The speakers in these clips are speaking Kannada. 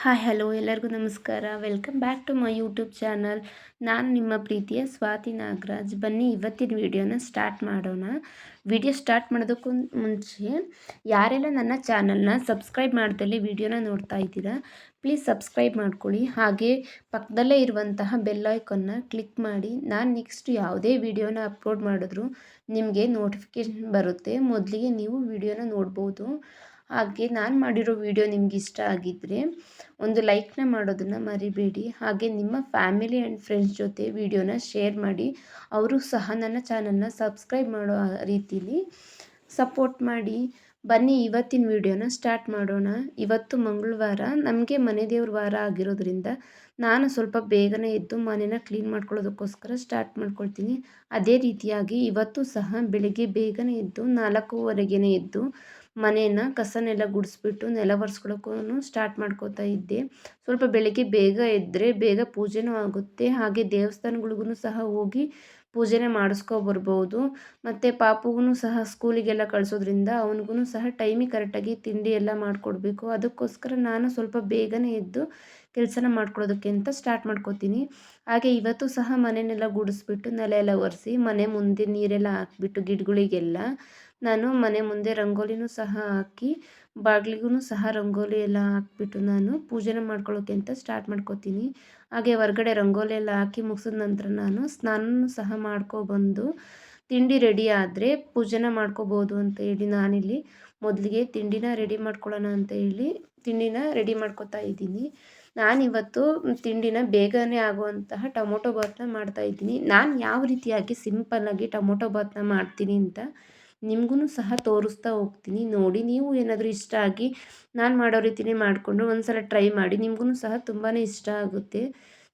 ಹಾಯ್ ಹಲೋ ಎಲ್ಲರಿಗೂ ನಮಸ್ಕಾರ. Welcome back to my YouTube channel ನಾನು ನಿಮ್ಮ ಪ್ರೀತಿಯ ಸ್ವಾತಿ ನಾಗರಾಜ್. ಬನ್ನಿ, ಇವತ್ತಿನ ವಿಡಿಯೋನ ಸ್ಟಾರ್ಟ್ ಮಾಡೋಣ. ವಿಡಿಯೋ ಸ್ಟಾರ್ಟ್ ಮಾಡೋದಕ್ಕೂ ಮುಂಚೆ, ಯಾರೆಲ್ಲ ನನ್ನ ಚಾನಲ್ನ ಸಬ್ಸ್ಕ್ರೈಬ್ ಮಾಡ್ದಲ್ಲಿ ವಿಡಿಯೋನ ನೋಡ್ತಾ ಇದ್ದೀರಾ ಪ್ಲೀಸ್ ಸಬ್ಸ್ಕ್ರೈಬ್ ಮಾಡ್ಕೊಳ್ಳಿ. ಹಾಗೆ ಪಕ್ಕದಲ್ಲೇ ಇರುವಂತಹ ಬೆಲ್ಲೈಕನ್ನ ಕ್ಲಿಕ್ ಮಾಡಿ. ನಾನು ನೆಕ್ಸ್ಟ್ ಯಾವುದೇ ವಿಡಿಯೋನ ಅಪ್ಲೋಡ್ ಮಾಡಿದ್ರು, ನಿಮಗೆ ನೋಟಿಫಿಕೇಶನ್ ಬರುತ್ತೆ. ಮೊದಲಿಗೆ ನೀವು ವಿಡಿಯೋನ ನೋಡ್ಬೋದು. ಹಾಗೆ ನಾನು ಮಾಡಿರೋ ವಿಡಿಯೋ ನಿಮ್ಗೆ ಇಷ್ಟ ಆಗಿದ್ದರೆ ಒಂದು ಲೈಕ್ನ ಮಾಡೋದನ್ನು ಮರಿಬೇಡಿ. ಹಾಗೆ ನಿಮ್ಮ ಫ್ಯಾಮಿಲಿ ಆ್ಯಂಡ್ ಫ್ರೆಂಡ್ಸ್ ಜೊತೆ ವಿಡಿಯೋನ ಶೇರ್ ಮಾಡಿ. ಅವರು ಸಹ ನನ್ನ ಚಾನಲ್ನ ಸಬ್ಸ್ಕ್ರೈಬ್ ಮಾಡೋ ರೀತಿಲಿ ಸಪೋರ್ಟ್ ಮಾಡಿ. ಬನ್ನಿ, ಇವತ್ತಿನ ವಿಡಿಯೋನ ಸ್ಟಾರ್ಟ್ ಮಾಡೋಣ. ಇವತ್ತು ಮಂಗಳವಾರ, ನಮಗೆ ಮನೆ ದೇವ್ರ ವಾರ ಆಗಿರೋದ್ರಿಂದ ನಾನು ಸ್ವಲ್ಪ ಬೇಗನೆ ಎದ್ದು ಮನೇನ ಕ್ಲೀನ್ ಮಾಡ್ಕೊಳ್ಳೋದಕ್ಕೋಸ್ಕರ ಸ್ಟಾರ್ಟ್ ಮಾಡ್ಕೊಳ್ತೀನಿ. ಅದೇ ರೀತಿಯಾಗಿ ಇವತ್ತು ಸಹ ಬೆಳಿಗ್ಗೆ ಬೇಗನೆ ಎದ್ದು ನಾಲ್ಕೂವರೆಗೇ ಎದ್ದು ಮನೆಯನ್ನು ಕಸನೆಲ್ಲ ಗುಡಿಸ್ಬಿಟ್ಟು ನೆಲ ಒರೆಸ್ಕೊಳಕ್ಕೂ ಸ್ಟಾರ್ಟ್ ಮಾಡ್ಕೋತಾ ಇದ್ದೆ. ಸ್ವಲ್ಪ ಬೆಳಗ್ಗೆ ಬೇಗ ಎದ್ದರೆ ಬೇಗ ಪೂಜೆನೂ ಆಗುತ್ತೆ. ಹಾಗೆ ದೇವಸ್ಥಾನಗಳಿಗೂ ಸಹ ಹೋಗಿ ಪೂಜೆನೇ ಮಾಡಿಸ್ಕೊ ಬರ್ಬೋದು. ಮತ್ತು ಪಾಪುಗೂ ಸಹ ಸ್ಕೂಲಿಗೆಲ್ಲ ಕಳಿಸೋದ್ರಿಂದ ಅವನಿಗೂ ಸಹ ಟೈಮಿಗೆ ಕರೆಕ್ಟಾಗಿ ತಿಂಡಿ ಎಲ್ಲ ಮಾಡಿಕೊಡ್ಬೇಕು. ಅದಕ್ಕೋಸ್ಕರ ನಾನು ಸ್ವಲ್ಪ ಬೇಗನೆ ಎದ್ದು ಕೆಲಸನ ಮಾಡ್ಕೊಳ್ಳೋದಕ್ಕೆ ಅಂತ ಸ್ಟಾರ್ಟ್ ಮಾಡ್ಕೋತೀನಿ. ಹಾಗೆ ಇವತ್ತು ಸಹ ಮನೆಯನ್ನೆಲ್ಲ ಗುಡಿಸ್ಬಿಟ್ಟು ನೆಲ ಎಲ್ಲ ಒರೆಸಿ ಮನೆ ಮುಂದೆ ನೀರೆಲ್ಲ ಹಾಕ್ಬಿಟ್ಟು ಗಿಡಗಳಿಗೆಲ್ಲ ನಾನು ಮನೆ ಮುಂದೆ ರಂಗೋಲಿನೂ ಸಹ ಹಾಕಿ ಬಾಗಿಲಿಗೂ ಸಹ ರಂಗೋಲಿ ಎಲ್ಲ ಹಾಕ್ಬಿಟ್ಟು ನಾನು ಪೂಜೆನ ಮಾಡ್ಕೊಳ್ಳೋಕೆ ಅಂತ ಸ್ಟಾರ್ಟ್ ಮಾಡ್ಕೋತೀನಿ. ಹಾಗೆ ಹೊರಗಡೆ ರಂಗೋಲಿ ಎಲ್ಲ ಹಾಕಿ ಮುಗಿಸಿದ ನಂತರ ನಾನು ಸ್ನಾನನೂ ಸಹ ಮಾಡ್ಕೊಬಂದು ತಿಂಡಿ ರೆಡಿ ಆದರೆ ಪೂಜೆನ ಮಾಡ್ಕೋಬೋದು ಅಂತ ಹೇಳಿ ನಾನಿಲ್ಲಿ ಮೊದಲಿಗೆ ತಿಂಡಿನ ರೆಡಿ ಮಾಡ್ಕೊಳ್ಳೋಣ ಅಂತ ಹೇಳಿ ತಿಂಡಿನ ರೆಡಿ ಮಾಡ್ಕೋತಾ ಇದ್ದೀನಿ. ನಾನಿವತ್ತು ತಿಂಡಿನ ಬೇಗನೆ ಆಗುವಂತಹ ಟೊಮೊಟೊ ಬಾತನ್ನ ಮಾಡ್ತಾಯಿದ್ದೀನಿ ನಾನು ಯಾವ ರೀತಿಯಾಗಿ ಸಿಂಪಲ್ಲಾಗಿ ಟೊಮೊಟೊ ಬಾತನ್ನ ಮಾಡ್ತೀನಿ ಅಂತ ನಿಮಗೂ ಸಹ ತೋರಿಸ್ತಾ ಹೋಗ್ತೀನಿ. ನೋಡಿ, ನೀವು ಏನಾದರೂ ಇಷ್ಟ ಆಗಿ ನಾನು ಮಾಡೋ ರೀತಿಯೇ ಮಾಡಿಕೊಂಡು ಒಂದು ಸಲ ಟ್ರೈ ಮಾಡಿ. ನಿಮಗೂ ಸಹ ತುಂಬಾ ಇಷ್ಟ ಆಗುತ್ತೆ.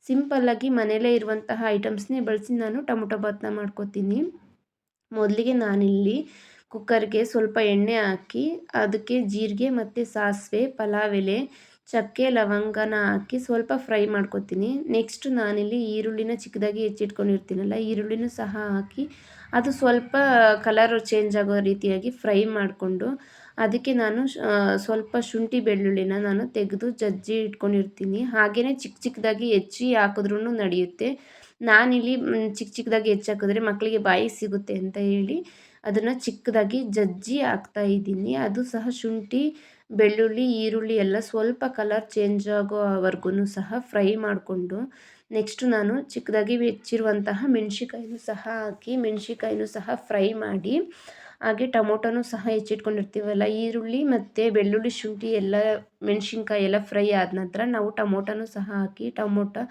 ಸಿಂಪಲ್ಲಾಗಿ ಮನೆಯಲ್ಲೇ ಇರುವಂತಹ ಐಟಮ್ಸ್ನೇ ಬಳಸಿ ನಾನು ಟೊಮೊಟೊ ಬಾತನ್ನ ಮಾಡ್ಕೋತೀನಿ. ಮೊದಲಿಗೆ ನಾನಿಲ್ಲಿ ಕುಕ್ಕರ್ಗೆ ಸ್ವಲ್ಪ ಎಣ್ಣೆ ಹಾಕಿ, ಅದಕ್ಕೆ ಜೀರಿಗೆ ಮತ್ತು ಸಾಸಿವೆ ಪಲಾವ್ ಎಲೆ ಚಕ್ಕೆ, ಲವಂಗನ ಹಾಕಿ ಸ್ವಲ್ಪ ಫ್ರೈ ಮಾಡ್ಕೊತೀನಿ. ನೆಕ್ಸ್ಟ್ ನಾನಿಲ್ಲಿ ಈರುಳ್ಳಿನ ಚಿಕ್ಕದಾಗಿ ಹೆಚ್ಚಿಟ್ಕೊಂಡಿರ್ತೀನಲ್ಲ, ಈರುಳ್ಳಿನೂ ಸಹ ಹಾಕಿ ಅದು ಸ್ವಲ್ಪ ಕಲರು ಚೇಂಜ್ ಆಗೋ ರೀತಿಯಾಗಿ ಫ್ರೈ ಮಾಡಿಕೊಂಡು ಅದಕ್ಕೆ ನಾನು ಸ್ವಲ್ಪ ಶುಂಠಿ ಬೆಳ್ಳುಳ್ಳಿನ ನಾನು ತೆಗೆದು ಜಜ್ಜಿ ಇಟ್ಕೊಂಡಿರ್ತೀನಿ. ಹಾಗೆಯೇ ಚಿಕ್ಕ ಚಿಕ್ಕದಾಗಿ ಹೆಚ್ಚಿ ಹಾಕಿದ್ರೂ ನಡೆಯುತ್ತೆ. ನಾನಿಲ್ಲಿ ಚಿಕ್ಕ ಚಿಕ್ಕದಾಗಿ ಹೆಚ್ಚಾಕಿದ್ರೆ ಮಕ್ಕಳಿಗೆ ಬಾಯಿ ಸಿಗುತ್ತೆ ಅಂತ ಹೇಳಿ ಅದನ್ನು ಚಿಕ್ಕದಾಗಿ ಜಜ್ಜಿ ಹಾಕ್ತಾ ಇದ್ದೀನಿ. ಅದು ಸಹ ಶುಂಠಿ, ಬೆಳ್ಳುಳ್ಳಿ, ಈರುಳ್ಳಿ ಎಲ್ಲ ಸ್ವಲ್ಪ ಕಲರ್ ಚೇಂಜ್ ಆಗೋವರೆಗೂ ಸಹ ಫ್ರೈ ಮಾಡಿಕೊಂಡು ನೆಕ್ಸ್ಟು ನಾನು ಚಿಕ್ಕದಾಗಿ ಹೆಚ್ಚಿರುವಂತಹ ಮೆಣಸಿಕಾಯಿನೂ ಸಹ ಹಾಕಿ ಮೆಣಸಿಕಾಯಿನೂ ಸಹ ಫ್ರೈ ಮಾಡಿ ಹಾಗೆ ಟೊಮೊಟೊನೂ ಸಹ ಹೆಚ್ಚಿಟ್ಕೊಂಡಿರ್ತೀವಲ್ಲ, ಈರುಳ್ಳಿ ಮತ್ತು ಬೆಳ್ಳುಳ್ಳಿ ಶುಂಠಿ ಎಲ್ಲ, ಮೆಣಸಿನ್ಕಾಯಿ ಎಲ್ಲ ಫ್ರೈ ಆದ ನಂತರ ನಾವು ಟೊಮೊಟೊನೂ ಸಹ ಹಾಕಿ ಟೊಮೊಟೊ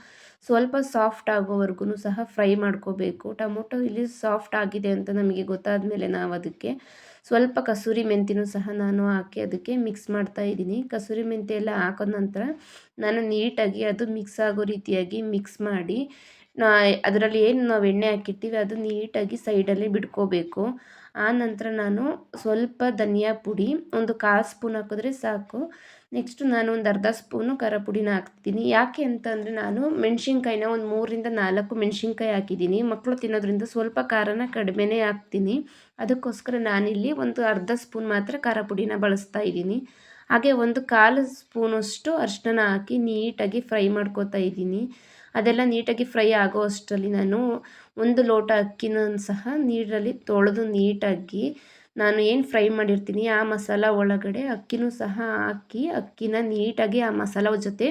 ಸ್ವಲ್ಪ ಸಾಫ್ಟ್ ಆಗೋವರೆಗೂ ಸಹ ಫ್ರೈ ಮಾಡ್ಕೋಬೇಕು. ಟೊಮೊಟೊ ಇಲ್ಲಿ ಸಾಫ್ಟ್ ಆಗಿದೆ ಅಂತ ನಮಗೆ ಗೊತ್ತಾದ ಮೇಲೆ ನಾವು ಅದಕ್ಕೆ ಸ್ವಲ್ಪ ಕಸೂರಿ ಮೆಂತಿನೂ ಸಹ ನಾನು ಹಾಕಿ ಅದಕ್ಕೆ ಮಿಕ್ಸ್ ಮಾಡ್ತಾ ಇದ್ದೀನಿ. ಕಸೂರಿ ಮೆಂತೆ ಎಲ್ಲ ಹಾಕಿದ ನಂತರ ನಾನು ನೀಟಾಗಿ ಅದು ಮಿಕ್ಸ್ ಆಗೋ ರೀತಿಯಾಗಿ ಮಿಕ್ಸ್ ಮಾಡಿ ಅದರಲ್ಲಿ ಏನು ನಾವು ಎಣ್ಣೆ ಹಾಕಿರ್ತೀವಿ, ಅದು ನೀಟಾಗಿ ಸೈಡಲ್ಲಿ ಬಿಟ್ಕೋಬೇಕು. ಆ ನಂತರ ನಾನು ಸ್ವಲ್ಪ ಧನಿಯಾ ಪುಡಿ, ಒಂದು ಕಾಲು ಸ್ಪೂನ್ ಹಾಕಿದ್ರೆ ಸಾಕು. ನೆಕ್ಸ್ಟು ನಾನು ಒಂದು ಅರ್ಧ ಸ್ಪೂನು ಖಾರ ಪುಡಿನ ಹಾಕ್ತೀನಿ. ಯಾಕೆ ಅಂತಂದರೆ ನಾನು ಮೆಣಸಿನ್ಕಾಯಿನ ಒಂದು ಮೂರರಿಂದ ನಾಲ್ಕು ಮೆಣಸಿನ್ಕಾಯಿ ಹಾಕಿದ್ದೀನಿ. ಮಕ್ಕಳು ತಿನ್ನೋದ್ರಿಂದ ಸ್ವಲ್ಪ ಖಾರನ ಕಡಿಮೆನೇ ಹಾಕ್ತೀನಿ. ಅದಕ್ಕೋಸ್ಕರ ನಾನಿಲ್ಲಿ ಒಂದು ಅರ್ಧ ಸ್ಪೂನ್ ಮಾತ್ರ ಖಾರ ಪುಡಿನ ಬಳಸ್ತಾ ಇದ್ದೀನಿ. ಹಾಗೆ ಒಂದು ಕಾಲು ಸ್ಪೂನಷ್ಟು ಅರಿಶಿನ ಹಾಕಿ ನೀಟಾಗಿ ಫ್ರೈ ಮಾಡ್ಕೋತಾ ಇದ್ದೀನಿ. ಅದೆಲ್ಲ ನೀಟಾಗಿ ಫ್ರೈ ಆಗೋ ಅಷ್ಟರಲ್ಲಿ ನಾನು ಒಂದು ಲೋಟ ಅಕ್ಕಿನ ಸಹ ನೀರಲ್ಲಿ ತೊಳೆದು ನೀಟಾಗಿ ನಾನು ಏನು ಫ್ರೈ ಮಾಡಿರ್ತೀನಿ ಆ ಮಸಾಲ ಒಳಗಡೆ ಅಕ್ಕಿನೂ ಸಹ ಹಾಕಿ ಅಕ್ಕಿನ ನೀಟಾಗಿ ಆ ಮಸಾಲ ಜೊತೆ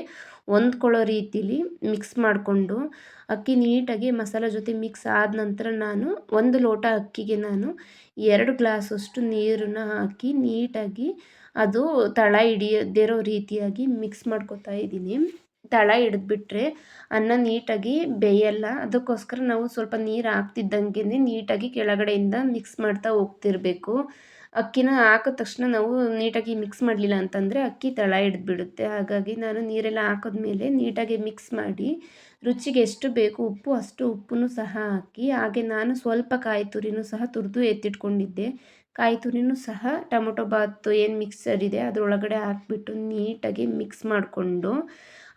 ಹೊಂದ್ಕೊಳ್ಳೋ ರೀತಿಲಿ ಮಿಕ್ಸ್ ಮಾಡಿಕೊಂಡು ಅಕ್ಕಿ ನೀಟಾಗಿ ಮಸಾಲೆ ಜೊತೆ ಮಿಕ್ಸ್ ಆದ ನಂತರ ನಾನು ಒಂದು ಲೋಟ ಅಕ್ಕಿಗೆ ನಾನು ಎರಡು ಗ್ಲಾಸಷ್ಟು ನೀರನ್ನು ಹಾಕಿ ನೀಟಾಗಿ ಅದು ತಳ ಹಿಡಿಯದಿರೋ ರೀತಿಯಾಗಿ ಮಿಕ್ಸ್ ಮಾಡ್ಕೊತಾ ಇದ್ದೀನಿ. ತಳ ಹಿಡಿದ್ಬಿಟ್ರೆ ಅನ್ನ ನೀಟಾಗಿ ಬೇಯಲ್ಲ, ಅದಕ್ಕೋಸ್ಕರ ನಾವು ಸ್ವಲ್ಪ ನೀರು ಹಾಕ್ತಿದ್ದಂಗೆ ನೀಟಾಗಿ ಕೆಳಗಡೆಯಿಂದ ಮಿಕ್ಸ್ ಮಾಡ್ತಾ ಹೋಗ್ತಿರ್ಬೇಕು. ಅಕ್ಕಿನ ಹಾಕಿದ ತಕ್ಷಣ ನಾವು ನೀಟಾಗಿ ಮಿಕ್ಸ್ ಮಾಡಲಿಲ್ಲ ಅಂತಂದರೆ ಅಕ್ಕಿ ತಳ ಹಿಡಿದ್ಬಿಡುತ್ತೆ. ಹಾಗಾಗಿ ನಾನು ನೀರೆಲ್ಲ ಹಾಕಿದ್ಮೇಲೆ ನೀಟಾಗಿ ಮಿಕ್ಸ್ ಮಾಡಿ ರುಚಿಗೆ ಎಷ್ಟು ಬೇಕು ಉಪ್ಪು, ಅಷ್ಟು ಉಪ್ಪನ್ನು ಸಹ ಹಾಕಿ, ಹಾಗೆ ನಾನು ಸ್ವಲ್ಪ ಕಾಯಿ ತುರಿನೂ ಸಹ ತುರಿದು ಎತ್ತಿಟ್ಕೊಂಡಿದ್ದೆ. ಕಾಯಿ ತುರಿನೂ ಸಹ ಟೊಮೊಟೊ ಬಾತ್ ಏನು ಮಿಕ್ಸರ್ ಇದೆ ಅದರೊಳಗಡೆ ಹಾಕಿಬಿಟ್ಟು ನೀಟಾಗಿ ಮಿಕ್ಸ್ ಮಾಡಿಕೊಂಡು,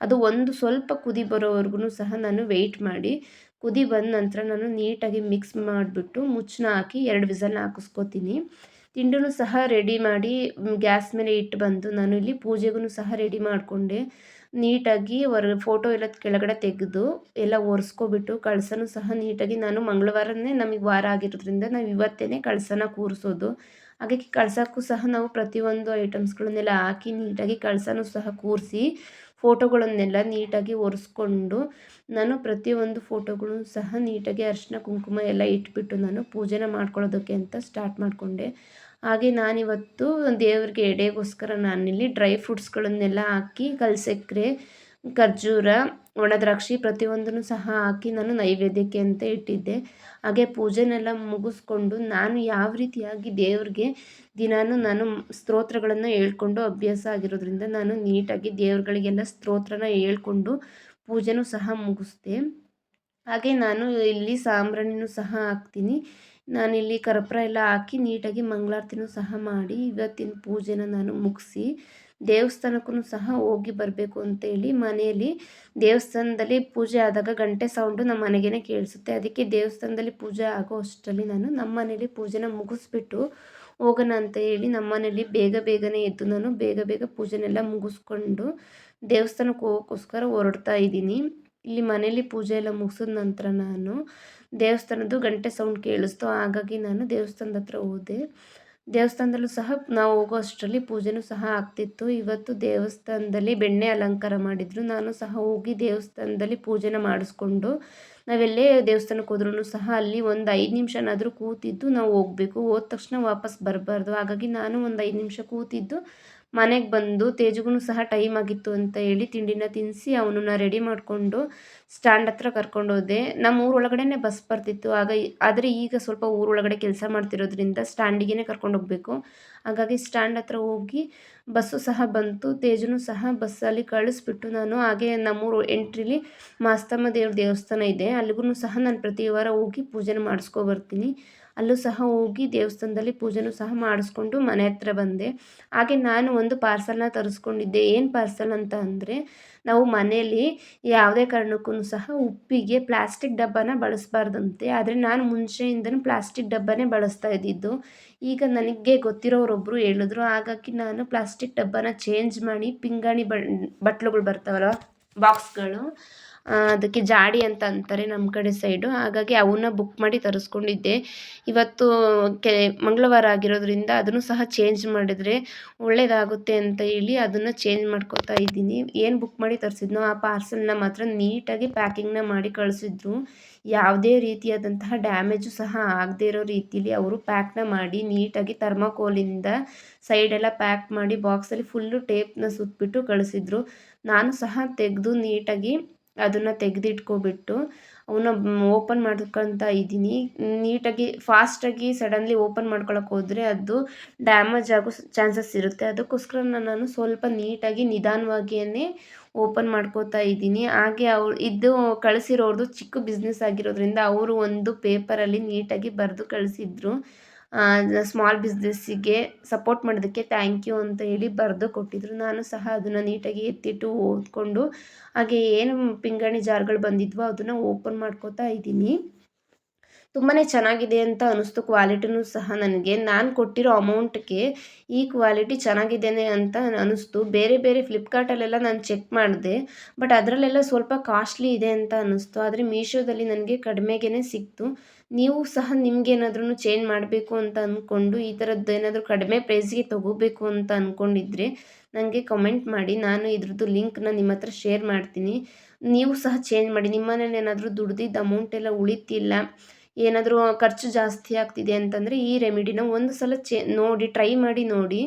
ಅದು ಒಂದು ಸ್ವಲ್ಪ ಕುದಿ ಬರೋವರೆಗೂ ಸಹ ನಾನು ವೆಯ್ಟ್ ಮಾಡಿ, ಕುದಿ ಬಂದ ನಂತರ ನಾನು ನೀಟಾಗಿ ಮಿಕ್ಸ್ ಮಾಡಿಬಿಟ್ಟು ಮುಚ್ಚನ ಹಾಕಿ ಎರಡು ವಿಸಲ್ ಹಾಕಿಸ್ಕೊತೀನಿ. ತಿಂಡಿನೂ ಸಹ ರೆಡಿ ಮಾಡಿ ಗ್ಯಾಸ್ ಮೇಲೆ ಇಟ್ಟು ಬಂದು ನಾನು ಇಲ್ಲಿ ಪೂಜೆಗೂ ಸಹ ರೆಡಿ ಮಾಡಿಕೊಂಡೆ. ನೀಟಾಗಿ ಹೊರ ಫೋಟೋ ಎಲ್ಲ ಕೆಳಗಡೆ ತೆಗೆದು ಎಲ್ಲ ಒರೆಸ್ಕೊಬಿಟ್ಟು ಕಳಸನೂ ಸಹ ನೀಟಾಗಿ ನಾನು ಮಂಗಳವಾರನೇ ನಮಗೆ ವಾರ ಆಗಿರೋದ್ರಿಂದ ನಾವು ಇವತ್ತೇ ಕಳಸನ ಕೂರಿಸೋದು. ಹಾಗಾಗಿ ಕಳಸಕ್ಕೂ ಸಹ ನಾವು ಪ್ರತಿಯೊಂದು ಐಟಮ್ಸ್ಗಳನ್ನೆಲ್ಲ ಹಾಕಿ ನೀಟಾಗಿ ಕಳಸನೂ ಸಹ ಕೂರಿಸಿ ಫೋಟೋಗಳನ್ನೆಲ್ಲ ನೀಟಾಗಿ ಒರೆಸ್ಕೊಂಡು ನಾನು ಪ್ರತಿಯೊಂದು ಫೋಟೋಗಳು ಸಹ ನೀಟಾಗಿ ಅರಿಶಿನ, ಕುಂಕುಮ ಎಲ್ಲ ಇಟ್ಬಿಟ್ಟು ನಾನು ಪೂಜೆನ ಮಾಡ್ಕೊಳ್ಳೋದಕ್ಕೆ ಅಂತ ಸ್ಟಾರ್ಟ್ ಮಾಡಿಕೊಂಡೆ. ಹಾಗೆ ನಾನಿವತ್ತು ದೇವರಿಗೆ ಎಡೆಗೋಸ್ಕರ ನಾನಿಲ್ಲಿ ಡ್ರೈ ಫ್ರೂಟ್ಸ್ಗಳನ್ನೆಲ್ಲ ಹಾಕಿ ಕಲ್ಸಕ್ಕರೆ ಖರ್ಜೂರ ಒಣ ದ್ರಾಕ್ಷಿ ಪ್ರತಿಯೊಂದನ್ನು ಸಹ ಹಾಕಿ ನಾನು ನೈವೇದ್ಯಕ್ಕೆ ಅಂತ ಇಟ್ಟಿದ್ದೆ. ಹಾಗೆ ಪೂಜೆನೆಲ್ಲ ಮುಗಿಸ್ಕೊಂಡು ನಾನು ಯಾವ ರೀತಿಯಾಗಿ ದೇವ್ರಿಗೆ ದಿನಾನು ನಾನು ಸ್ತೋತ್ರಗಳನ್ನು ಹೇಳ್ಕೊಂಡು ಅಭ್ಯಾಸ ಆಗಿರೋದ್ರಿಂದ ನಾನು ನೀಟಾಗಿ ದೇವ್ರುಗಳಿಗೆಲ್ಲ ಸ್ತೋತ್ರನ ಹೇಳ್ಕೊಂಡು ಪೂಜೆನೂ ಸಹ ಮುಗಿಸ್ದೆ. ಹಾಗೆ ನಾನು ಇಲ್ಲಿ ಸಾಂಬ್ರಾಣಿನೂ ಸಹ ಹಾಕ್ತೀನಿ. ನಾನಿಲ್ಲಿ ಕರ್ಪೂರ ಎಲ್ಲ ಹಾಕಿ ನೀಟಾಗಿ ಮಂಗಳಾರತಿನೂ ಸಹ ಮಾಡಿ ಇವತ್ತಿನ ಪೂಜೆನ ನಾನು ಮುಗಿಸಿ ದೇವಸ್ಥಾನಕ್ಕೂ ಸಹ ಹೋಗಿ ಬರಬೇಕು ಅಂತೇಳಿ ಮನೆಯಲ್ಲಿ ದೇವಸ್ಥಾನದಲ್ಲಿ ಪೂಜೆ ಆದಾಗ ಗಂಟೆ ಸೌಂಡು ನಮ್ಮ ಮನೆಗೇ ಕೇಳಿಸುತ್ತೆ. ಅದಕ್ಕೆ ದೇವಸ್ಥಾನದಲ್ಲಿ ಪೂಜೆ ಆಗೋ ಅಷ್ಟರಲ್ಲಿ ನಾನು ನಮ್ಮ ಮನೇಲಿ ಪೂಜೆನ ಮುಗಿಸ್ಬಿಟ್ಟು ಹೋಗೋಣ ಅಂತ ಹೇಳಿ ನಮ್ಮ ಮನೇಲಿ ಬೇಗ ಬೇಗನೆ ಎದ್ದು ನಾನು ಬೇಗ ಬೇಗ ಪೂಜೆನೆಲ್ಲ ಮುಗಿಸ್ಕೊಂಡು ದೇವಸ್ಥಾನಕ್ಕೆ ಹೋಗೋಕ್ಕೋಸ್ಕರ ಹೊರಡ್ತಾ ಇದ್ದೀನಿ. ಇಲ್ಲಿ ಮನೇಲಿ ಪೂಜೆ ಎಲ್ಲ ಮುಗಿಸಿದ ನಂತರ ನಾನು ದೇವಸ್ಥಾನದ್ದು ಗಂಟೆ ಸೌಂಡ್ ಕೇಳಿಸ್ತು. ಹಾಗಾಗಿ ನಾನು ದೇವಸ್ಥಾನದ ಹತ್ರ ಹೋದೆ. ದೇವಸ್ಥಾನದಲ್ಲೂ ಸಹ ನಾವು ಹೋಗೋ ಅಷ್ಟರಲ್ಲಿ ಪೂಜೆನೂ ಸಹ ಆಗ್ತಿತ್ತು. ಇವತ್ತು ದೇವಸ್ಥಾನದಲ್ಲಿ ಬೆಣ್ಣೆ ಅಲಂಕಾರ ಮಾಡಿದರು. ನಾನು ಸಹ ಹೋಗಿ ದೇವಸ್ಥಾನದಲ್ಲಿ ಪೂಜೆನ ಮಾಡಿಸ್ಕೊಂಡು ನಾವೆಲ್ಲೇ ದೇವಸ್ಥಾನಕ್ಕೆ ಹೋದ್ರೂ ಸಹ ಅಲ್ಲಿ ಒಂದು ಐದು ನಿಮಿಷನಾದರೂ ಕೂತಿದ್ದು ನಾವು ಹೋಗಬೇಕು. ಹೋದ ತಕ್ಷಣ ವಾಪಸ್ ಬರಬಾರ್ದು. ಹಾಗಾಗಿ ನಾನು ಒಂದು ಐದು ನಿಮಿಷ ಕೂತಿದ್ದು ಮನೆಗೆ ಬಂದು ತೇಜುಗೂ ಸಹ ಟೈಮ್ ಆಗಿತ್ತು ಅಂತ ಹೇಳಿ ತಿಂಡಿನ ತಿನ್ನಿಸಿ ಅವನನ್ನ ರೆಡಿ ಮಾಡಿಕೊಂಡು ಸ್ಟ್ಯಾಂಡ್ ಹತ್ರ ಕರ್ಕೊಂಡೋದೆ ನಮ್ಮ ಊರೊಳಗಡೆ ಬಸ್ ಬರ್ತಿತ್ತು. ಆಗ ಆದರೆ ಈಗ ಸ್ವಲ್ಪ ಊರೊಳಗಡೆ ಕೆಲಸ ಮಾಡ್ತಿರೋದ್ರಿಂದ ಸ್ಟ್ಯಾಂಡಿಗೆ ಕರ್ಕೊಂಡು ಹೋಗಬೇಕು. ಹಾಗಾಗಿ ಸ್ಟ್ಯಾಂಡ್ ಹತ್ರ ಹೋಗಿ ಬಸ್ಸು ಸಹ ಬಂತು. ತೇಜುನು ಸಹ ಬಸ್ಸಲ್ಲಿ ಕಳಿಸ್ಬಿಟ್ಟು ನಾನು ಹಾಗೆ ನಮ್ಮೂರು ಎಂಟ್ರಿಲಿ ಮಾಸ್ತಮ್ಮ ದೇವ್ರ ದೇವಸ್ಥಾನ ಇದೆ. ಅಲ್ಲಿಗೂ ಸಹ ನಾನು ಪ್ರತಿ ವಾರ ಹೋಗಿ ಪೂಜೆನ ಮಾಡಿಸ್ಕೊಬರ್ತೀನಿ ಅಲ್ಲೂ ಸಹ ಹೋಗಿ ದೇವಸ್ಥಾನದಲ್ಲಿ ಪೂಜೆನೂ ಸಹ ಮಾಡಿಸ್ಕೊಂಡು ಮನೆ ಹತ್ರ ಬಂದೆ. ಹಾಗೆ ನಾನು ಒಂದು ಪಾರ್ಸಲ್ನ ತರಿಸ್ಕೊಂಡಿದ್ದೆ. ಏನು ಪಾರ್ಸಲ್ ಅಂತ ಅಂದರೆ, ನಾವು ಮನೆಯಲ್ಲಿ ಯಾವುದೇ ಕಾರಣಕ್ಕೂ ಸಹ ಉಪ್ಪಿಗೆ ಪ್ಲಾಸ್ಟಿಕ್ ಡಬ್ಬನ ಬಳಸಬಾರ್ದಂತೆ. ಆದರೆ ನಾನು ಮುಂಚೆಯಿಂದನೂ ಪ್ಲಾಸ್ಟಿಕ್ ಡಬ್ಬನೇ ಬಳಸ್ತಾ ಇದ್ದಿದ್ದು. ಈಗ ನನಗೆ ಗೊತ್ತಿರೋರೊಬ್ಬರು ಹೇಳಿದ್ರು, ಹಾಗಾಗಿ ನಾನು ಪ್ಲಾಸ್ಟಿಕ್ ಡಬ್ಬನ ಚೇಂಜ್ ಮಾಡಿ ಪಿಂಗಾಣಿ ಬಟ್ಲುಗಳು ಬರ್ತಾವಲ್ಲ ಬಾಕ್ಸ್ಗಳು ಅದಕ್ಕೆ ಜಾಡಿ ಅಂತ ಅಂತಾರೆ ನಮ್ಮ ಕಡೆ ಸೈಡು. ಹಾಗಾಗಿ ಅವನ್ನ ಬುಕ್ ಮಾಡಿ ತರಿಸ್ಕೊಂಡಿದ್ದೆ. ಇವತ್ತು ಕೆ, ಮಂಗಳವಾರ ಆಗಿರೋದ್ರಿಂದ ಅದನ್ನು ಸಹ ಚೇಂಜ್ ಮಾಡಿದರೆ ಒಳ್ಳೆಯದಾಗುತ್ತೆ ಅಂತ ಹೇಳಿ ಅದನ್ನು ಚೇಂಜ್ ಮಾಡ್ಕೋತಾ ಇದ್ದೀನಿ. ಏನು ಬುಕ್ ಮಾಡಿ ತರಿಸಿದ್ನೋ ಆ ಪಾರ್ಸಲ್ನ ಮಾತ್ರ ನೀಟಾಗಿ ಪ್ಯಾಕಿಂಗ್ನ ಮಾಡಿ ಕಳಿಸಿದ್ರು. ಯಾವುದೇ ರೀತಿಯಾದಂತಹ ಡ್ಯಾಮೇಜು ಸಹ ಆಗದೇ ಇರೋ ರೀತಿಲಿ ಅವರು ಪ್ಯಾಕ್ನ ಮಾಡಿ ನೀಟಾಗಿ ಥರ್ಮಾಕೋಲಿಂದ ಸೈಡೆಲ್ಲ ಪ್ಯಾಕ್ ಮಾಡಿ ಬಾಕ್ಸಲ್ಲಿ ಫುಲ್ಲು ಟೇಪ್ನ ಸುತ್ತಬಿಟ್ಟು ಕಳಿಸಿದ್ರು. ನಾನು ಸಹ ತೆಗೆದು ನೀಟಾಗಿ ಅದನ್ನು ತೆಗೆದಿಟ್ಕೊಬಿಟ್ಟು ಅವನ್ನ ಓಪನ್ ಮಾಡ್ಕೊತ ಇದ್ದೀನಿ. ನೀಟಾಗಿ ಫಾಸ್ಟಾಗಿ ಸಡನ್ಲಿ ಓಪನ್ ಮಾಡ್ಕೊಳಕ್ಕೆ ಹೋದರೆ ಅದು ಡ್ಯಾಮೇಜ್ ಆಗೋ ಚಾನ್ಸಸ್ ಇರುತ್ತೆ. ಅದಕ್ಕೋಸ್ಕರ ನಾನು ಸ್ವಲ್ಪ ನೀಟಾಗಿ ನಿಧಾನವಾಗಿಯೇ ಓಪನ್ ಮಾಡ್ಕೋತಾ ಇದ್ದೀನಿ. ಹಾಗೆ ಅವ್ರು, ಇದು ಕಳಿಸಿರೋರ್ದು ಚಿಕ್ಕ ಬಿಸ್ನೆಸ್ ಆಗಿರೋದ್ರಿಂದ ಅವರು ಒಂದು ಪೇಪರಲ್ಲಿ ನೀಟಾಗಿ ಬರೆದು ಕಳಿಸಿದ್ರು. ಸ್ಮಾಲ್ ಬಿಸ್ನೆಸ್ಸಿಗೆ ಸಪೋರ್ಟ್ ಮಾಡೋದಕ್ಕೆ ಥ್ಯಾಂಕ್ ಯು ಅಂತ ಹೇಳಿ ಬರೆದು ಕೊಟ್ಟಿದ್ರು. ನಾನು ಸಹ ಅದನ್ನು ನೀಟಾಗಿ ಎತ್ತಿಟ್ಟು ಓದ್ಕೊಂಡು, ಹಾಗೆ ಏನು ಪಿಂಗಾಣಿ ಜಾರ್ಗಳು ಬಂದಿದ್ವೋ ಅದನ್ನು ಓಪನ್ ಮಾಡ್ಕೋತಾ ಇದ್ದೀನಿ. ತುಂಬಾ ಚೆನ್ನಾಗಿದೆ ಅಂತ ಅನ್ನಿಸ್ತು ಕ್ವಾಲಿಟಿನೂ ಸಹ ನನಗೆ. ನಾನು ಕೊಟ್ಟಿರೋ ಅಮೌಂಟ್ಗೆ ಈ ಕ್ವಾಲಿಟಿ ಚೆನ್ನಾಗಿದ್ದೇನೆ ಅಂತ ಅನ್ನಿಸ್ತು. ಬೇರೆ ಬೇರೆ ಫ್ಲಿಪ್ಕಾರ್ಟಲ್ಲೆಲ್ಲ ನಾನು ಚೆಕ್ ಮಾಡಿದೆ, ಬಟ್ ಅದರಲ್ಲೆಲ್ಲ ಸ್ವಲ್ಪ ಕಾಸ್ಟ್ಲಿ ಇದೆ ಅಂತ ಅನ್ನಿಸ್ತು. ಆದರೆ ಮೀಶೋದಲ್ಲಿ ನನಗೆ ಕಡಿಮೆಗೇ ಸಿಕ್ತು. ನೀವು ಸಹ ನಿಮ್ಗೇನಾದ್ರೂ ಚೇಂಜ್ ಮಾಡಬೇಕು ಅಂತ ಅಂದ್ಕೊಂಡು ಈ ಥರದ್ದು ಏನಾದರೂ ಕಡಿಮೆ ಪ್ರೈಸ್ಗೆ ತೊಗೋಬೇಕು ಅಂತ ಅಂದ್ಕೊಂಡಿದ್ರೆ ನನಗೆ ಕಮೆಂಟ್ ಮಾಡಿ. ನಾನು ಇದ್ರದ್ದು ಲಿಂಕ್ನ ನಿಮ್ಮ ಹತ್ರ ಶೇರ್ ಮಾಡ್ತೀನಿ. ನೀವು ಸಹ ಚೇಂಜ್ ಮಾಡಿ. ನಿಮ್ಮನೇಲಿ ಏನಾದರೂ ದುಡ್ದಿದ್ದ ಅಮೌಂಟ್ ಎಲ್ಲ ಉಳಿತಿಲ್ಲ, ಏನಾದರೂ ಖರ್ಚು ಜಾಸ್ತಿ ಆಗ್ತಿದೆ ಅಂತಂದರೆ ಈ ರೆಮಿಡಿನ ಒಂದು ಸಲ ಚೇ, ನೋಡಿ ಟ್ರೈ ಮಾಡಿ ನೋಡಿ.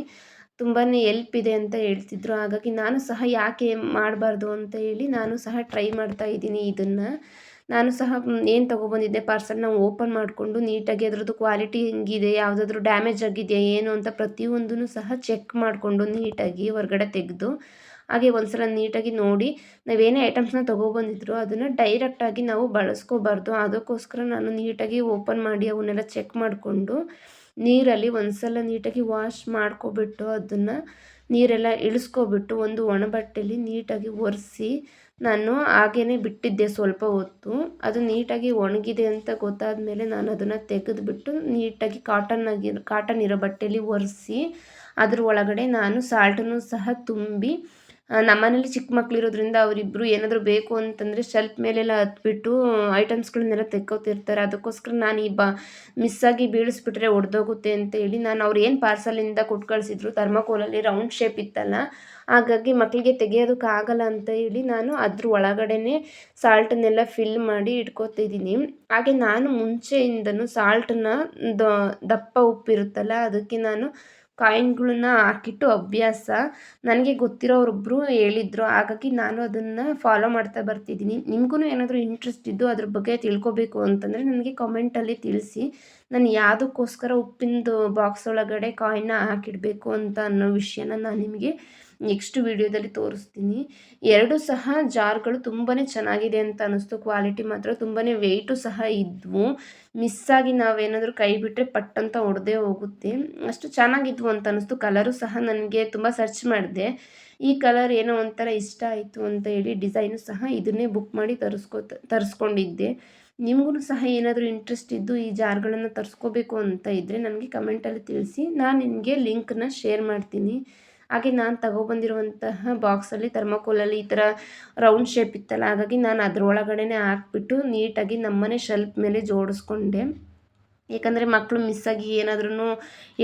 ತುಂಬಾ ಎಲ್ಪ್ ಇದೆ ಅಂತ ಹೇಳ್ತಿದ್ರು. ಹಾಗಾಗಿ ನಾನು ಸಹ ಯಾಕೆ ಮಾಡಬಾರ್ದು ಅಂತ ಹೇಳಿ ನಾನು ಸಹ ಟ್ರೈ ಮಾಡ್ತಾ ಇದ್ದೀನಿ ಇದನ್ನು. ನಾನು ಸಹ ಏನು ತೊಗೊಬಂದಿದ್ದೆ? ನಾವು ಓಪನ್ ಮಾಡಿಕೊಂಡು ನೀಟಾಗಿ ಅದರದ್ದು ಕ್ವಾಲಿಟಿ ಹೆಂಗಿದೆ, ಯಾವುದಾದ್ರೂ ಡ್ಯಾಮೇಜ್ ಆಗಿದೆಯಾ, ಏನು ಅಂತ ಪ್ರತಿಯೊಂದೂ ಸಹ ಚೆಕ್ ಮಾಡಿಕೊಂಡು ನೀಟಾಗಿ ಹೊರಗಡೆ ತೆಗೆದು, ಹಾಗೆ ಒಂದು ಸಲ ನೀಟಾಗಿ ನೋಡಿ ನಾವೇನೇ ಐಟಮ್ಸ್ನ ತೊಗೊಬಂದಿದ್ರು ಅದನ್ನು ಡೈರೆಕ್ಟಾಗಿ ನಾವು ಬಳಸ್ಕೋಬಾರ್ದು. ಅದಕ್ಕೋಸ್ಕರ ನಾನು ನೀಟಾಗಿ ಓಪನ್ ಮಾಡಿ ಅವನ್ನೆಲ್ಲ ಚೆಕ್ ಮಾಡಿಕೊಂಡು, ನೀರಲ್ಲಿ ಒಂದು ಸಲ ನೀಟಾಗಿ ವಾಶ್ ಮಾಡ್ಕೊಬಿಟ್ಟು ಅದನ್ನು ನೀರೆಲ್ಲ ಇಳಿಸ್ಕೊಬಿಟ್ಟು ಒಂದು ಒಣ ಬಟ್ಟೆಯಲ್ಲಿ ನೀಟಾಗಿ ಒರೆಸಿ ನಾನು ಹಾಗೇನೆ ಬಿಟ್ಟಿದ್ದೆ ಸ್ವಲ್ಪ ಹೊತ್ತು. ಅದು ನೀಟಾಗಿ ಒಣಗಿದೆ ಅಂತ ಗೊತ್ತಾದ ಮೇಲೆ ನಾನು ಅದನ್ನು ತೆಗೆದುಬಿಟ್ಟು ನೀಟಾಗಿ ಕಾಟನ್ ಆಗಿರೋ ಕಾಟನ್ ಇರೋ ಬಟ್ಟೆಯಲ್ಲಿ ಒರೆಸಿ, ಅದ್ರ ಒಳಗಡೆ ನಾನು ಸಾಲ್ಟನ್ನು ಸಹ ತುಂಬಿ ನಮ್ಮನೇಲಿ ಚಿಕ್ಕ ಮಕ್ಳು ಇರೋದ್ರಿಂದ ಅವರಿಬ್ಬರು ಏನಾದರೂ ಬೇಕು ಅಂತಂದರೆ ಶೆಲ್ಫ್ ಮೇಲೆಲ್ಲ ಹತ್ಬಿಟ್ಟು ಐಟಮ್ಸ್ಗಳನ್ನೆಲ್ಲ ತೆಕ್ಕೋತಿರ್ತಾರೆ. ಅದಕ್ಕೋಸ್ಕರ ನಾನು ಈ ಬ ಮಿಸ್ಸಾಗಿ ಬೀಳಿಸ್ಬಿಟ್ರೆ ಒಡೆದೋಗುತ್ತೆ ಅಂತ ಹೇಳಿ ನಾನು ಅವ್ರು ಏನು ಪಾರ್ಸಲಿಂದ ಕೊಟ್ಟು ಕಳಿಸಿದ್ರು ಥರ್ಮಕೋಲಲ್ಲಿ ರೌಂಡ್ ಶೇಪ್ ಇತ್ತಲ್ಲ, ಹಾಗಾಗಿ ಮಕ್ಕಳಿಗೆ ತೆಗೆಯೋದಕ್ಕಾಗಲ್ಲ ಅಂತ ಹೇಳಿ ನಾನು ಅದ್ರ ಒಳಗಡೆನೇ ಸಾಲ್ಟನ್ನೆಲ್ಲ ಫಿಲ್ ಮಾಡಿ ಇಟ್ಕೋತಿದ್ದೀನಿ. ಹಾಗೆ ನಾನು ಮುಂಚೆಯಿಂದನೂ ಸಾಲ್ಟನ್ನ ದಪ್ಪ ಉಪ್ಪಿರುತ್ತಲ್ಲ, ಅದಕ್ಕೆ ನಾನು ಕಾಯಿನ್ಗಳನ್ನ ಹಾಕಿಟ್ಟು ಅಭ್ಯಾಸ. ನನಗೆ ಗೊತ್ತಿರೋರೊಬ್ಬರು ಹೇಳಿದ್ರು. ಹಾಗಾಗಿ ನಾನು ಅದನ್ನು ಫಾಲೋ ಮಾಡ್ತಾ ಬರ್ತಿದ್ದೀನಿ. ನಿಮಗೂ ಏನಾದರೂ ಇಂಟ್ರೆಸ್ಟ್ ಇದ್ದು ಅದ್ರ ಬಗ್ಗೆ ತಿಳ್ಕೊಬೇಕು ಅಂತಂದರೆ ನನಗೆ ಕಮೆಂಟಲ್ಲಿ ತಿಳಿಸಿ. ನಾನು ಯಾವುದಕ್ಕೋಸ್ಕರ ಉಪ್ಪಿನದು ಬಾಕ್ಸ್ ಒಳಗಡೆ ಕಾಯಿನ್ನ ಹಾಕಿಡಬೇಕು ಅಂತ ಅನ್ನೋ ವಿಷಯನ ನಾನು ನಿಮಗೆ ನೆಕ್ಸ್ಟ್ ವಿಡಿಯೋದಲ್ಲಿ ತೋರಿಸ್ತೀನಿ. ಎರಡು ಸಹ ಜಾರ್ಗಳು ತುಂಬಾ ಚೆನ್ನಾಗಿದೆ ಅಂತ ಅನ್ನಿಸ್ತು. ಕ್ವಾಲಿಟಿ ಮಾತ್ರ ತುಂಬಾ ವೆಯ್ಟು ಸಹ ಇದ್ವು. ಮಿಸ್ಸಾಗಿ ನಾವೇನಾದರೂ ಕೈ ಬಿಟ್ಟರೆ ಪಟ್ ಅಂತ ಹೋಗುತ್ತೆ. ಅಷ್ಟು ಚೆನ್ನಾಗಿದ್ವು ಅಂತ ಅನ್ನಿಸ್ತು. ಕಲರು ಸಹ ನನಗೆ ತುಂಬ ಸರ್ಚ್ ಮಾಡಿದೆ. ಈ ಕಲರ್ ಏನೋ ಒಂಥರ ಇಷ್ಟ ಆಯಿತು ಅಂತ ಹೇಳಿ ಡಿಸೈನು ಸಹ ಇದನ್ನೇ ಬುಕ್ ಮಾಡಿ ತರಿಸ್ಕೊ, ತರಿಸ್ಕೊಂಡಿದ್ದೆ. ನಿಮಗೂ ಸಹ ಏನಾದರೂ ಇಂಟ್ರೆಸ್ಟ್ ಇದ್ದು ಈ ಜಾರ್ಗಳನ್ನು ತರಿಸ್ಕೋಬೇಕು ಅಂತ ಇದ್ದರೆ ನನಗೆ ಕಮೆಂಟಲ್ಲಿ ತಿಳಿಸಿ. ನಾನು ನಿಮಗೆ ಲಿಂಕನ್ನ ಶೇರ್ ಮಾಡ್ತೀನಿ. ಹಾಗೆ ನಾನು ತಗೊಬಂದಿರುವಂತಹ ಬಾಕ್ಸಲ್ಲಿ ಥರ್ಮಕೋಲಲ್ಲಿ ಈ ಥರ ರೌಂಡ್ ಶೇಪ್ ಇತ್ತಲ್ಲ, ಹಾಗಾಗಿ ನಾನು ಅದರೊಳಗಡೆನೇ ಹಾಕ್ಬಿಟ್ಟು ನೀಟಾಗಿ ನಮ್ಮನೆ ಶೆಲ್ಫ್ ಮೇಲೆ ಜೋಡಿಸ್ಕೊಂಡೆ. ಏಕೆಂದರೆ ಮಕ್ಕಳು ಮಿಸ್ಸಾಗಿ ಏನಾದ್ರೂ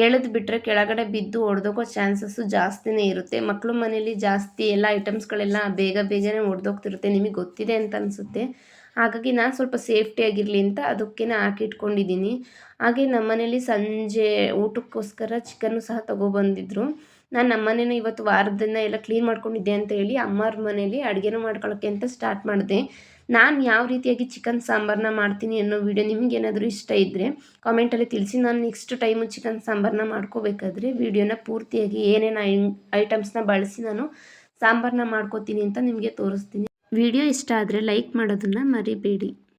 ಎಳೆದು ಬಿಟ್ಟರೆ ಕೆಳಗಡೆ ಬಿದ್ದು ಒಡೆದೋಗೋ ಚಾನ್ಸಸ್ಸು ಜಾಸ್ತಿನೇ ಇರುತ್ತೆ. ಮಕ್ಕಳು ಮನೇಲಿ ಜಾಸ್ತಿ ಎಲ್ಲ ಐಟಮ್ಸ್ಗಳೆಲ್ಲ ಬೇಗ ಬೇಗನೆ ಒಡೆದೋಗ್ತಿರುತ್ತೆ ನಿಮಗೆ ಗೊತ್ತಿದೆ ಅಂತ ಅನಿಸುತ್ತೆ. ಹಾಗಾಗಿ ನಾನು ಸ್ವಲ್ಪ ಸೇಫ್ಟಿಯಾಗಿರಲಿ ಅಂತ ಅದಕ್ಕೆ ಹಾಕಿಟ್ಕೊಂಡಿದ್ದೀನಿ. ಹಾಗೆ ನಮ್ಮ ಮನೇಲಿ ಸಂಜೆ ಊಟಕ್ಕೋಸ್ಕರ ಚಿಕನ್ನು ಸಹ ತೊಗೊಬಂದಿದ್ರು. ನಾನು ನಮ್ಮ ಮನೇನ ಇವತ್ತು ವಾರದನ್ನ ಎಲ್ಲ ಕ್ಲೀನ್ ಮಾಡ್ಕೊಂಡಿದ್ದೆ ಅಂತ ಹೇಳಿ ಅಮ್ಮವ್ರ ಮನೇಲಿ ಅಡುಗೆನೂ ಮಾಡ್ಕೊಳ್ಳೋಕ್ಕೆ ಅಂತ ಸ್ಟಾರ್ಟ್ ಮಾಡಿದೆ. ನಾನು ಯಾವ ರೀತಿಯಾಗಿ ಚಿಕನ್ ಸಾಂಬಾರನ್ನ ಮಾಡ್ತೀನಿ ಅನ್ನೋ ವಿಡಿಯೋ ನಿಮ್ಗೆ ಏನಾದರೂ ಇಷ್ಟ ಇದ್ದರೆ ಕಾಮೆಂಟಲ್ಲಿ ತಿಳಿಸಿ. ನಾನು ನೆಕ್ಸ್ಟ್ ಟೈಮು ಚಿಕನ್ ಸಾಂಬಾರನ್ನ ಮಾಡ್ಕೋಬೇಕಾದ್ರೆ ವಿಡಿಯೋನ ಪೂರ್ತಿಯಾಗಿ ಏನೇನು ಐಟಮ್ಸ್ನ ಬಳಸಿ ನಾನು ಸಾಂಬಾರನ್ನ ಮಾಡ್ಕೋತೀನಿ ಅಂತ ನಿಮಗೆ ತೋರಿಸ್ತೀನಿ. ವಿಡಿಯೋ ಇಷ್ಟ ಆದರೆ ಲೈಕ್ ಮಾಡೋದನ್ನು ಮರಿಬೇಡಿ.